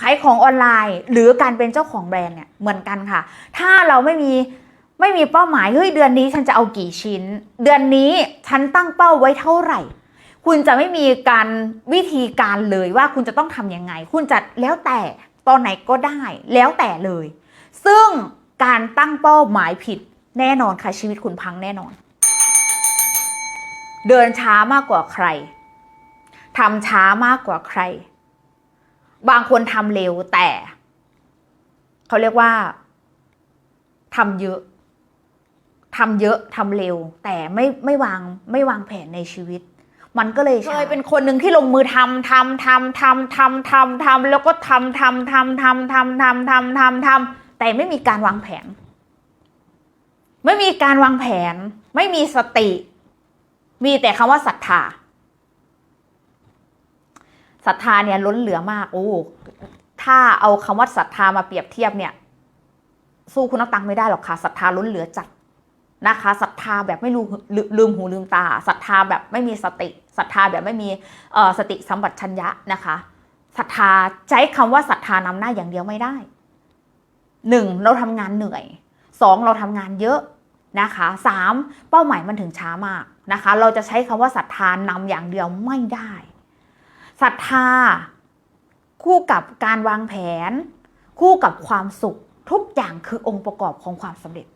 ขายของออนไลน์ หรือการเป็นเจ้าของแบรนด์เนี่ยเหมือนกันค่ะ ถ้าเราไม่มีไม่มีเป้าหมายเฮ้ยเดือนนี้ฉันจะเอากี่ชิ้น เดือนนี้ฉันตั้งเป้าไว้เท่าไหร่ คุณจะไม่มีการวิธีการเลยว่าคุณจะต้องทำยังไง คุณจะแล้วแต่ตอนไหนก็ได้ แล้วแต่เลย ซึ่งการตั้งเป้าหมายผิดแน่นอนค่ะชีวิตคุณพังแน่นอน เดินช้ามากกว่าใครทำช้ามากกว่าใคร บางคนทำเร็วแต่เขาเรียกว่าทำเยอะทำเยอะทำเร็ว แต่ไม่ไม่วางไม่วางแผนในชีวิต มันก็เลยเคยเป็นคนหนึ่งที่ลงมือทำทำทำทำทำทำทำแล้วก็ทำทำทำทำทำทำทำทำทำแต่ไม่มีการวางแผน ไม่มีการวางแผน ไม่มีสติ มีแต่คำว่าศรัทธา ศรัทธาเนี่ยล้นเหลือมากโอ้ถ้าเอาคำว่าศรัทธามาเปรียบเทียบเนี่ย สู้คุณนักตังไม่ได้หรอกค่ะศรัทธาล้นเหลือจัดนะคะศรัทธาแบบไม่รู้ลืลืมหูลืมตาศรัทธาแบบไม่มีสติศรัทธาแบบไม่มีเอ่อสติสัมปชัญญะนะคะศรัทธาใช้คำว่าศรัทธานำหน้าอย่างเดียวไม่ได้หนึ่งเราทำงานเหนื่อยสองเราทำงานเยอะนะคะสามเป้าหมายมันถึงช้ามากนะคะ เราจะใช้คำว่าศรัทธานำอย่างเดียวไม่ได้ ศรัทธา คู่กับการวางแผน คู่กับความสุข ทุกอย่างคือองค์ประกอบของความสำเร็จ